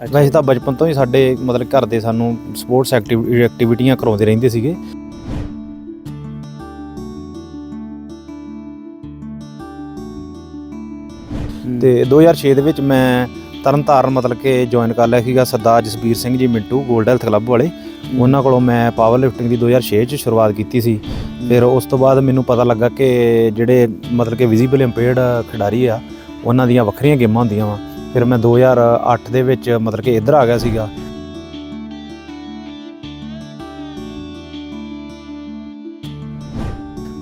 ਵੈਸੇ ਤਾਂ ਬਚਪਨ ਤੋਂ ਹੀ ਸਾਡੇ ਮਤਲਬ ਘਰ ਦੇ ਸਾਨੂੰ ਸਪੋਰਟਸ ਐਕਟੀਵਿਟੀਆਂ ਕਰਾਉਂਦੇ ਰਹਿੰਦੇ ਸੀਗੇ। ਤੇ 2006 ਦੇ ਵਿੱਚ ਮੈਂ ਤਰਨਤਾਰਨ ਮਤਲਬ ਕਿ ਜੁਆਇਨ ਕਰ ਲਿਆ ਸੀਗਾ ਸਰਦਾਰ ਜਸਬੀਰ ਸਿੰਘ ਜੀ ਮਿੰਟੂ 골ਡ ਹੈਲਥ ਕਲੱਬ ਵਾਲੇ ਉਹਨਾਂ ਕੋਲੋਂ ਮੈਂ ਪਾਵਰ ਲਿਫਟਿੰਗ ਦੀ 2006 ਚ ਸ਼ੁਰੂਆਤ ਕੀਤੀ ਸੀ। ਫਿਰ ਉਸ ਤੋਂ ਬਾਅਦ ਮੈਨੂੰ ਪਤਾ ਲੱਗਾ ਕਿ ਜਿਹੜੇ ਮਤਲਬ ਕਿ ਵਿਜ਼ੀਬਲ ਇੰਪੇਅਰਡ ਖਿਡਾਰੀ ਆ ਉਹਨਾਂ ਦੀਆਂ ਵੱਖਰੀਆਂ ਗੇਮਾਂ ਹੁੰਦੀਆਂ ਵਾ। ਫਿਰ ਮੈਂ 2008 ਦੇ ਵਿੱਚ ਮਤਲਬ ਕਿ ਇੱਧਰ ਆ ਗਿਆ ਸੀਗਾ।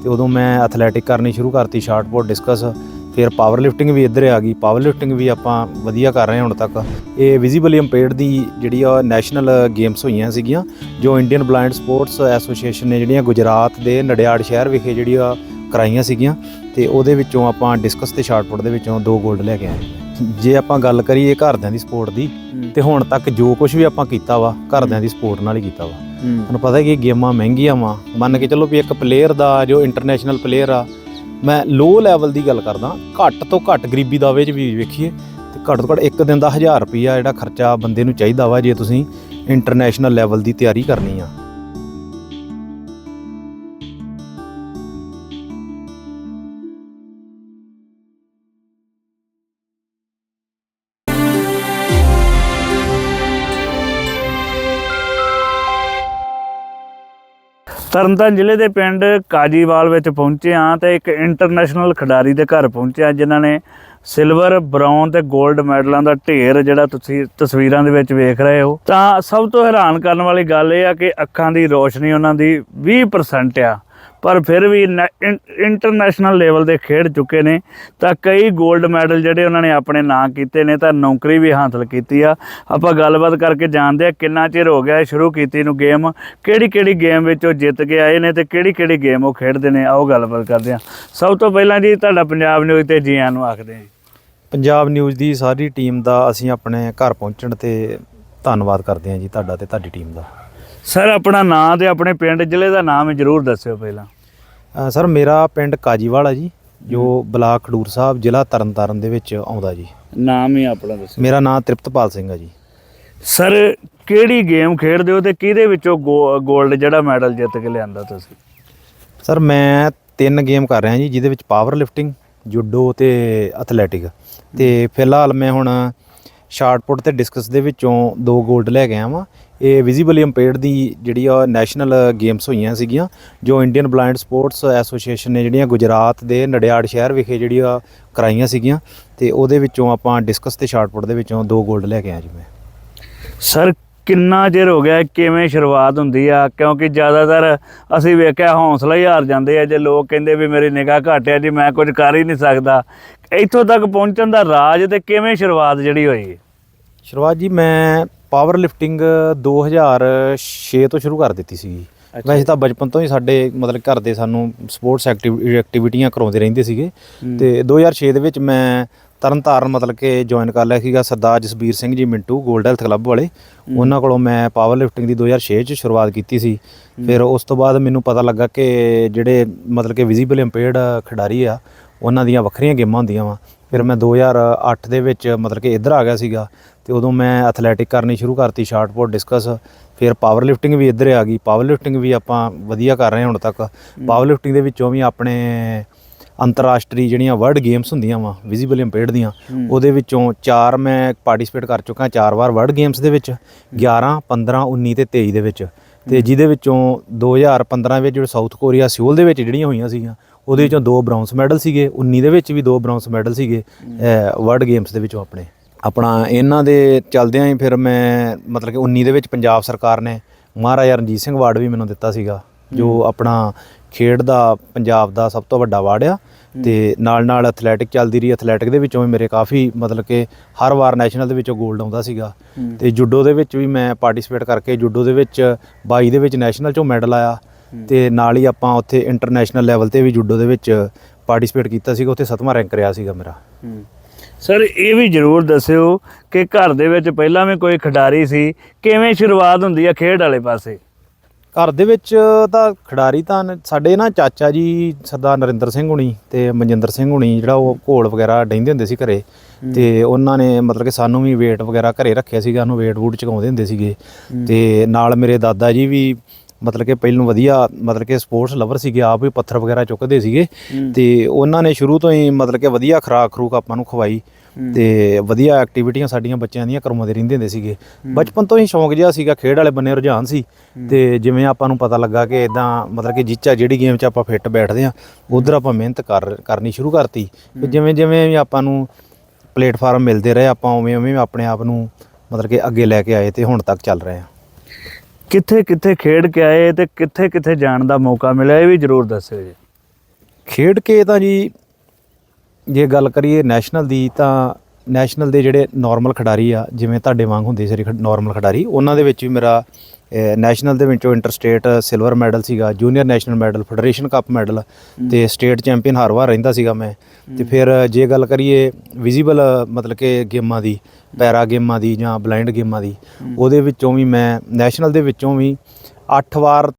ਤੇ ਉਦੋਂ ਮੈਂ ਐਥਲੈਟਿਕ ਕਰਨੀ ਸ਼ੁਰੂ ਕਰਤੀ, ਸ਼ਾਰਟ ਪੁੱਟ ਡਿਸਕਸ। ਫਿਰ ਪਾਵਰ ਲਿਫਟਿੰਗ ਵੀ ਇੱਧਰ ਆ ਗਈ। ਪਾਵਰ ਲਿਫਟਿੰਗ ਵੀ ਆਪਾਂ ਵਧੀਆ ਕਰ ਰਹੇ ਹਾਂ ਹੁਣ ਤੱਕ। ਇਹ ਵਿਜ਼ੀਬਲੀ ਇੰਪੇਅਰਡ ਦੀ ਜਿਹੜੀ ਆ ਨੈਸ਼ਨਲ ਗੇਮਸ ਹੋਈਆਂ ਸੀਗੀਆਂ, ਜੋ ਇੰਡੀਅਨ ਬਲਾਈਂਡ ਸਪੋਰਟਸ ਐਸੋਸੀਏਸ਼ਨ ਨੇ ਜਿਹੜੀਆਂ ਗੁਜਰਾਤ ਦੇ ਨੜਿਆੜ ਸ਼ਹਿਰ ਵਿਖੇ ਜਿਹੜੀ ਆ ਕਰਾਈਆਂ ਸੀਗੀਆਂ। ਤੇ ਉਹਦੇ ਵਿੱਚੋਂ ਆਪਾਂ ਡਿਸਕਸ ਤੇ ਸ਼ਾਰਟ ਪੁੱਟ ਦੇ ਵਿੱਚੋਂ ਦੋ 골ਡ ਲੈ ਕੇ ਆਏ। ਜੇ ਆਪਾਂ ਗੱਲ ਕਰੀਏ ਘਰਦਿਆਂ ਦੀ ਸਪੋਰਟ ਦੀ ਤੇ ਹੁਣ ਤੱਕ ਜੋ ਕੁਝ ਵੀ ਆਪਾਂ ਕੀਤਾ ਵਾ ਘਰਦਿਆਂ ਦੀ ਸਪੋਰਟ ਨਾਲ ਹੀ ਕੀਤਾ ਵਾ। ਤੁਹਾਨੂੰ ਪਤਾ ਹੈ ਕਿ ਗੇਮਾਂ ਮਹਿੰਗੀਆਂ ਵਾ। ਮੰਨ ਕੇ ਚੱਲੋ ਵੀ ਇੱਕ ਪਲੇਅਰ ਦਾ ਜੋ ਇੰਟਰਨੈਸ਼ਨਲ ਪਲੇਅਰ ਆ ਮੈਂ ਲੋ ਲੈਵਲ ਦੀ ਗੱਲ ਕਰਦਾ ਘੱਟ ਤੋਂ ਘੱਟ ਗਰੀਬੀ ਦਾਵੇ 'ਚ ਵੀ ਵੇਖੀਏ ਤੇ ਘੱਟ ਤੋਂ ਘੱਟ ਇੱਕ ਦਿਨ ਦਾ 1000 ਰੁਪਈਆ ਜਿਹੜਾ ਖਰਚਾ ਬੰਦੇ ਨੂੰ ਚਾਹੀਦਾ ਵਾ ਜੇ ਤੁਸੀਂ ਇੰਟਰਨੈਸ਼ਨਲ ਲੈਵਲ ਦੀ ਤਿਆਰੀ ਕਰਨੀ ਆ। ਤਰਨਤਾਰਨ ਜ਼ਿਲ੍ਹੇ ਦੇ ਪਿੰਡ ਕਾਜੀਵਾਲ ਵਿੱਚ ਪਹੁੰਚੇ ਹਾਂ ਤੇ ਇੱਕ ਇੰਟਰਨੈਸ਼ਨਲ ਖਿਡਾਰੀ ਦੇ ਘਰ ਪਹੁੰਚੇ ਹਾਂ, ਜਿਨ੍ਹਾਂ ਨੇ ਸਿਲਵਰ ਬ੍ਰਾਊਨ ਤੇ 골ਡ ਮੈਡਲਾਂ ਦਾ ਢੇਰ ਜਿਹੜਾ ਤੁਸੀਂ ਤਸਵੀਰਾਂ ਦੇ ਵਿੱਚ ਵੇਖ ਰਹੇ ਹੋ। ਤਾਂ ਸਭ ਤੋਂ ਹੈਰਾਨ ਕਰਨ ਵਾਲੀ ਗੱਲ ਇਹ ਆ ਕਿ ਅੱਖਾਂ ਦੀ ਰੋਸ਼ਨੀ ਉਹਨਾਂ ਦੀ 20% ਆ। ਪਰ ਫਿਰ ਵੀ ਇੰਟਰਨੈਸ਼ਨਲ ਲੈਵਲ ਦੇ ਖੇਡ ਚੁੱਕੇ ਨੇ। ਤਾਂ ਕਈ 골ਡ ਮੈਡਲ ਜਿਹੜੇ ਉਹਨਾਂ ਨੇ ਆਪਣੇ ਨਾਂ ਕੀਤੇ ਨੇ ਤਾਂ ਨੌਕਰੀ ਵੀ ਹਾਸਲ ਕੀਤੀ ਆ। ਆਪਾਂ ਗੱਲਬਾਤ ਕਰਕੇ ਜਾਣਦੇ ਆ ਕਿੰਨਾ ਚਿਰ ਹੋ ਗਿਆ ਸ਼ੁਰੂ ਕੀਤੀ ਨੂੰ ਗੇਮ ਕਿਹੜੀ ਕਿਹੜੀ ਗੇਮ ਵਿੱਚ ਉਹ ਜਿੱਤ ਕੇ ਆਏ ਨੇ ਤੇ ਕਿਹੜੀ ਕਿਹੜੀ ਗੇਮ ਉਹ ਖੇਡਦੇ ਨੇ ਆਓ ਗੱਲਬਾਤ ਕਰਦੇ ਆ। ਸਭ ਤੋਂ ਪਹਿਲਾਂ ਜੀ ਤੁਹਾਡਾ ਪੰਜਾਬ ਨਿਊਜ਼ ਤੇ ਜੀ ਆਇਆਂ ਨੂੰ ਆਖਦੇ ਆ ਪੰਜਾਬ ਨਿਊਜ਼ ਦੀ ਸਾਰੀ ਟੀਮ ਦਾ ਅਸੀਂ ਆਪਣੇ ਘਰ ਪਹੁੰਚਣ ਤੇ ਧੰਨਵਾਦ ਕਰਦੇ ਹਾਂ ਜੀ ਤੁਹਾਡਾ ਤੇ ਤੁਹਾਡੀ ਟੀਮ ਦਾ। ਸਰ ਆਪਣਾ ਨਾਂ ਤੇ ਆਪਣੇ ਪਿੰਡ ਜ਼ਿਲ੍ਹੇ ਦਾ ਨਾਮ ਜਰੂਰ ਦੱਸਿਓ ਪਹਿਲਾਂ। ਸਰ ਮੇਰਾ ਪਿੰਡ ਕਾਜੀਵਾਲ ਆ ਜੀ ਜੋ ਬਲਾਕ ਖਡੂਰ ਸਾਹਿਬ ਜ਼ਿਲ੍ਹਾ ਤਰਨਤਾਰਨ ਦੇ ਵਿੱਚ ਆਉਂਦਾ ਜੀ। ਨਾਮ ਹੀ ਆਪਣਾ ਦੱਸਿਓ ਮੇਰਾ ਨਾਮ ਤ੍ਰਿਪਤਪਾਲ ਸਿੰਘ ਆ ਜੀ। ਸਰ ਕਿਹੜੀ ਗੇਮ ਖੇਡਦੇ ਹੋ ਤੇ ਕਿਹਦੇ ਵਿੱਚੋਂ 골ਡ ਜਿਹੜਾ ਮੈਡਲ ਜਿੱਤ ਕੇ ਲਿਆਂਦਾ ਤੁਸੀਂ? ਸਰ ਮੈਂ ਤਿੰਨ ਗੇਮ ਕਰ ਰਿਹਾ ਜੀ ਜਿਹਦੇ ਵਿੱਚ ਪਾਵਰ ਲਿਫਟਿੰਗ ਜੂਡੋ ਤੇ ਐਥਲੈਟਿਕ। ਤੇ ਫਿਲਹਾਲ ਮੈਂ ਹੁਣ ਸ਼ਾਰਟ ਪੁੱਟ ਤੇ ਡਿਸਕਸ ਦੇ ਵਿੱਚੋਂ ਦੋ 골ਡ ਲੈ ਕੇ ਆਇਆ ਵਾਂ ਇਹ ਵਿਜ਼ੀਬਲੀ ਇੰਪੇਅਰਡ ਦੀ ਜਿਹੜੀ ਆ ਨੈਸ਼ਨਲ ਗੇਮਸ ਹੋਈਆਂ ਸੀਗੀਆਂ ਜੋ ਇੰਡੀਅਨ ਬਲਾਈਂਡ ਸਪੋਰਟਸ ਐਸੋਸੀਏਸ਼ਨ ਨੇ ਜਿਹੜੀਆਂ ਗੁਜਰਾਤ ਦੇ ਨੜਿਆੜ ਸ਼ਹਿਰ ਵਿਖੇ ਜਿਹੜੀਆਂ ਕਰਾਈਆਂ ਸੀਗੀਆਂ ਤੇ ਉਹਦੇ ਵਿੱਚੋਂ ਆਪਾਂ ਡਿਸਕਸ ਤੇ ਸ਼ਾਰਟ ਪੁੱਟ ਦੇ ਵਿੱਚੋਂ ਦੋ 골ਡ ਲੈ ਕੇ ਆਇਆ ਜੀ ਮੈਂ। ਸਰ ਕਿੰਨਾ ਚਿਰ ਹੋ ਗਿਆ ਕਿਵੇਂ ਸ਼ੁਰੂਆਤ ਹੁੰਦੀ ਆ? ਕਿਉਂਕਿ ਜ਼ਿਆਦਾਤਰ ਅਸੀਂ ਵੇਖਿਆ ਹੌਸਲਾ ਹੀ ਹਾਰ ਜਾਂਦੇ ਆ ਜੇ ਲੋਕ ਕਹਿੰਦੇ ਵੀ ਮੇਰੀ ਨਿਗਾਹ ਘੱਟ ਆ ਜੀ ਮੈਂ ਕੁਝ ਕਰ ਹੀ ਨਹੀਂ ਸਕਦਾ। ਇੱਥੋਂ ਤੱਕ ਪਹੁੰਚਣ ਦਾ ਰਾਜ ਤੇ ਕਿਵੇਂ ਸ਼ੁਰੂਆਤ ਜਿਹੜੀ ਹੋਈ? ਸ਼ੁਰੂਆਤ ਜੀ ਮੈਂ ਪਾਵਰ ਲਿਫਟਿੰਗ 2006 ਤੋਂ ਸ਼ੁਰੂ ਕਰ ਦਿੱਤੀ ਸੀਗੀ। ਅੱਛਾ। ਵੈਸੇ ਤਾਂ ਬਚਪਨ ਤੋਂ ਹੀ ਸਾਡੇ ਮਤਲਬ ਘਰ ਦੇ ਸਾਨੂੰ ਸਪੋਰਟਸ ਐਕਟੀਵਿਟੀਆਂ ਕਰਾਉਂਦੇ ਰਹਿੰਦੇ ਸੀਗੇ। ਤੇ 2006 ਦੇ ਵਿੱਚ ਮੈਂ ਤਰਨਤਾਰਨ ਮਤਲਬ ਕਿ ਜੁਆਇਨ ਕਰ ਲਿਆ ਸੀਗਾ ਸਰਦਾਰ ਜਸਬੀਰ ਸਿੰਘ ਜੀ ਮਿੰਟੂ 골ਡ ਹੈਲਥ ਕਲੱਬ ਵਾਲੇ ਉਹਨਾਂ ਕੋਲੋਂ ਮੈਂ ਪਾਵਰ ਲਿਫਟਿੰਗ ਦੀ 2006 ਚ ਸ਼ੁਰੂਆਤ ਕੀਤੀ ਸੀ। ਫਿਰ ਉਸ ਤੋਂ ਬਾਅਦ ਮੈਨੂੰ ਪਤਾ ਲੱਗਾ ਕਿ ਜਿਹੜੇ ਮਤਲਬ ਕਿ ਵਿਜ਼ੀਬਲ ਇੰਪੇਅਰਡ ਖਿਡਾਰੀ ਆ ਉਹਨਾਂ ਦੀਆਂ ਵੱਖਰੀਆਂ ਗੇਮਾਂ ਹੁੰਦੀਆਂ ਵਾ। ਫਿਰ ਮੈਂ 2008 ਦੇ ਵਿੱਚ ਮਤਲਬ ਕਿ ਇੱਧਰ ਆ ਗਿਆ ਸੀਗਾ ਤੇ ਉਦੋਂ ਮੈਂ ਐਥਲੈਟਿਕ ਕਰਨੀ ਸ਼ੁਰੂ ਕਰਤੀ ਸ਼ਾਰਟ ਪੁੱਟ ਡਿਸਕਸ। ਫਿਰ ਪਾਵਰ ਲਿਫਟਿੰਗ ਵੀ ਇੱਧਰ ਆ ਗਈ। ਪਾਵਰ ਲਿਫਟਿੰਗ ਵੀ ਆਪਾਂ ਵਧੀਆ ਕਰ ਰਹੇ ਹਾਂ ਹੁਣ ਤੱਕ। ਪਾਵਰ ਲਿਫਟਿੰਗ ਦੇ ਵਿੱਚੋਂ ਵੀ ਆਪਣੇ ਅੰਤਰਰਾਸ਼ਟਰੀ ਜਿਹੜੀਆਂ ਵਰਲਡ ਗੇਮਸ ਹੁੰਦੀਆਂ ਵਾ ਵਿਜ਼ੀਬਲ ਇੰਪੇਅਰਡ ਦੀਆਂ ਉਹਦੇ ਵਿੱਚੋਂ ਚਾਰ ਮੈਂ ਪਾਰਟਿਸਿਪੇਟ ਕਰ ਚੁੱਕਾ ਚਾਰ ਵਾਰ ਵਰਲਡ ਗੇਮਸ ਦੇ ਵਿੱਚ 11 15 19 ਤੇ 23 ਦੇ ਵਿੱਚ। ਤੇ ਜਿਹਦੇ ਵਿੱਚੋਂ 2015 ਵਿੱਚ ਜਿਹੜਾ ਸਾਊਥ ਕੋਰੀਆ ਸਿਓਲ ਦੇ ਵਿੱਚ ਜਿਹੜੀਆਂ ਹੋਈਆਂ ਸੀਗੀਆਂ ਉਹਦੇ ਵਿੱਚੋਂ ਦੋ ਬ੍ਰੌਂਜ਼ ਮੈਡਲ ਸੀਗੇ 19 ਦੇ ਵਿੱਚ ਵੀ ਦੋ ਬ੍ਰੌਂਜ਼ ਮੈਡਲ ਸੀਗੇ ਵਰਲਡ ਗੇਮਸ ਦੇ ਵਿੱਚੋਂ ਆਪਣੇ। ਆਪਣਾ ਇਹਨਾਂ ਦੇ ਚੱਲਦਿਆਂ ਹੀ ਫਿਰ ਮੈਂ ਮਤਲਬ ਕਿ 19 ਦੇ ਵਿੱਚ ਪੰਜਾਬ ਸਰਕਾਰ ਨੇ ਮਹਾਰਾਜਾ ਰਣਜੀਤ ਸਿੰਘ ਅਵਾਰਡ ਵੀ ਮੈਨੂੰ ਦਿੱਤਾ ਸੀਗਾ ਜੋ ਆਪਣਾ ਖੇਡ ਦਾ ਪੰਜਾਬ ਦਾ ਸਭ ਤੋਂ ਵੱਡਾ ਅਵਾਰਡ ਆ। ਤੇ ਨਾਲ ਨਾਲ ਐਥਲੈਟਿਕ ਚੱਲਦੀ ਰਹੀ ਐਥਲੈਟਿਕ ਦੇ ਵਿੱਚੋਂ ਵੀ ਮੇਰੇ ਕਾਫੀ ਮਤਲਬ ਕਿ ਹਰ ਵਾਰ ਨੈਸ਼ਨਲ ਦੇ ਵਿੱਚੋਂ 골ਡ ਆਉਂਦਾ ਸੀਗਾ। ਤੇ ਜੂਡੋ ਦੇ ਵਿੱਚ ਵੀ ਮੈਂ ਪਾਰਟਿਸਿਪੇਟ ਕਰਕੇ ਜੂਡੋ ਦੇ ਵਿੱਚ 22 ਦੇ ਵਿੱਚ ਨੈਸ਼ਨਲ ਚੋਂ ਮੈਡਲ ਆਇਆ। ਤੇ ਨਾਲ ਹੀ ਆਪਾਂ ਉੱਥੇ ਇੰਟਰਨੈਸ਼ਨਲ ਲੈਵਲ ਤੇ ਵੀ ਜੂਡੋ ਦੇ ਵਿੱਚ ਪਾਰਟਿਸਿਪੇਟ ਕੀਤਾ ਸੀਗਾ ਉੱਥੇ ਸੱਤਵਾਂ ਰੈਂਕ ਰਿਹਾ ਸੀਗਾ ਮੇਰਾ। ਸਰ ਇਹ ਵੀ ਜਰੂਰ ਦੱਸਿਓ ਕਿ ਘਰ ਦੇ ਵਿੱਚ ਪਹਿਲਾਂ ਵੀ ਕੋਈ ਖਿਡਾਰੀ ਸੀ ਕਿਵੇਂ ਸ਼ੁਰੂਆਤ ਹੁੰਦੀ ਆ ਖੇਡ ਵਾਲੇ ਪਾਸੇ? ਘਰ ਦੇ ਵਿੱਚ ਤਾਂ ਖਿਡਾਰੀ ਤਾਂ ਸਾਡੇ ਨਾ ਚਾਚਾ ਜੀ ਸਰਦਾਰ ਨਰਿੰਦਰ ਸਿੰਘ ਹੁਣੀ ਤੇ ਮਨਜਿੰਦਰ ਸਿੰਘ ਹੁਣੀ ਜਿਹੜਾ ਉਹ ਘੋਲ ਵਗੈਰਾ ਡੈਂਦੇ ਹੁੰਦੇ ਸੀ ਘਰੇ ਤੇ ਉਹਨਾਂ ਨੇ ਮਤਲਬ ਕਿ ਸਾਨੂੰ ਵੀ weight ਵਗੈਰਾ ਘਰੇ ਰੱਖਿਆ ਸੀਗਾ ਉਹਨੂੰ weight ਵੂਟ ਚੁਕਾਉਂਦੇ ਹੁੰਦੇ ਸੀਗੇ ਤੇ ਨਾਲ ਮੇਰੇ ਦਾਦਾ ਜੀ ਵੀ ਮਤਲਬ ਕਿ ਪਹਿਲੋਂ ਵਧੀਆ ਮਤਲਬ ਕਿ ਸਪੋਰਟਸ ਲਵਰ ਸੀਗੇ ਆਪ ਵੀ ਪੱਥਰ ਵਗੈਰਾ ਚੁੱਕਦੇ ਸੀਗੇ। ਤੇ ਉਹਨਾਂ ਨੇ ਸ਼ੁਰੂ ਤੋਂ ਹੀ ਮਤਲਬ ਕਿ ਵਧੀਆ ਖੁਰਾਕ ਖਰੂਕ ਆਪਾਂ ਨੂੰ ਖਵਾਈ। ਤੇ ਵਧੀਆ ਐਕਟੀਵਿਟੀਆਂ ਸਾਡੀਆਂ ਬੱਚਿਆਂ ਦੀਆਂ ਕਰਵਾਉਂਦੇ ਰਹਿੰਦੇ ਹੁੰਦੇ ਸੀਗੇ। ਬਚਪਨ ਤੋਂ ਹੀ ਸ਼ੌਂਕ ਜਿਹਾ ਸੀਗਾ ਖੇਡ ਵਾਲੇ ਬੰਨੇ ਰੁਝਾਨ ਸੀ। ਤੇ ਜਿਵੇਂ ਆਪਾਂ ਨੂੰ ਪਤਾ ਲੱਗਾ ਕਿ ਇਦਾਂ ਮਤਲਬ ਕਿ ਜਿੱਚਾ ਜਿਹੜੀ ਗੇਮ 'ਚ ਆਪਾਂ ਫਿੱਟ ਬੈਠਦੇ ਆ ਉਧਰ ਆਪਾਂ ਮਿਹਨਤ ਕਰ ਕਰਨੀ ਸ਼ੁਰੂ ਕਰਤੀ। ਤੇ ਜਿਵੇਂ ਜਿਵੇਂ ਵੀ ਆਪਾਂ ਨੂੰ ਪਲੇਟਫਾਰਮ ਮਿਲਦੇ ਰਹੇ ਆਪਾਂ ਉਵੇਂ ਉਵੇਂ ਆਪਣੇ ਆਪ ਨੂੰ ਮਤਲਬ ਕਿ ਅੱਗੇ ਲੈ ਕੇ ਆਏ ਤੇ ਹੁਣ ਤੱਕ ਚੱਲ ਰਹੇ ਆ ਕਿੱਥੇ ਕਿੱਥੇ ਖੇਡ ਕੇ ਆਏ ਤੇ ਕਿੱਥੇ ਕਿੱਥੇ ਜਾਣ ਦਾ ਮੌਕਾ ਮਿਲਿਆ, ਇਹ ਵੀ ਜਰੂਰ ਦੱਸਿਓ ਜੀ। ਖੇਡ ਕੇ ਤਾਂ ਜੀ, ਜੇ ਗੱਲ ਕਰੀਏ ਨੈਸ਼ਨਲ ਦੀ ਤਾਂ ਨੈਸ਼ਨਲ ਦੇ ਜਿਹੜੇ ਨਾਰਮਲ ਖਿਡਾਰੀ ਆ ਜਿਵੇਂ ਤੁਹਾਡੇ ਵਾਂਗ ਹੁੰਦੇ ਸੀ ਨਾਰਮਲ ਖਿਡਾਰੀ ਉਹਨਾਂ ਦੇ ਵਿੱਚ ਵੀ ਮੇਰਾ ਨੈਸ਼ਨਲ ਦੇ ਵਿੱਚੋਂ ਇੰਟਰਸਟੇਟ ਸਿਲਵਰ ਮੈਡਲ ਸੀਗਾ junior national medal federation cup medal ਤੇ ਸਟੇਟ ਚੈਂਪੀਅਨ ਹਰ ਵਾਰ ਰਹਿੰਦਾ ਸੀਗਾ ਮੈਂ। ਤੇ ਫਿਰ ਜੇ ਗੱਲ ਕਰੀਏ ਵਿਜ਼ੀਬਲ ਮਤਲਬ ਕਿ ਗੇਮਾਂ ਦੀ ਪੈਰਾ ਗੇਮਾਂ ਦੀ ਜਾਂ ਬਲਾਈਂਡ ਗੇਮਾਂ ਦੀ ਉਹਦੇ ਵਿੱਚੋਂ ਵੀ ਮੈਂ ਨੈਸ਼ਨਲ ਦੇ ਵਿੱਚੋਂ ਵੀ 8 ਵਾਰ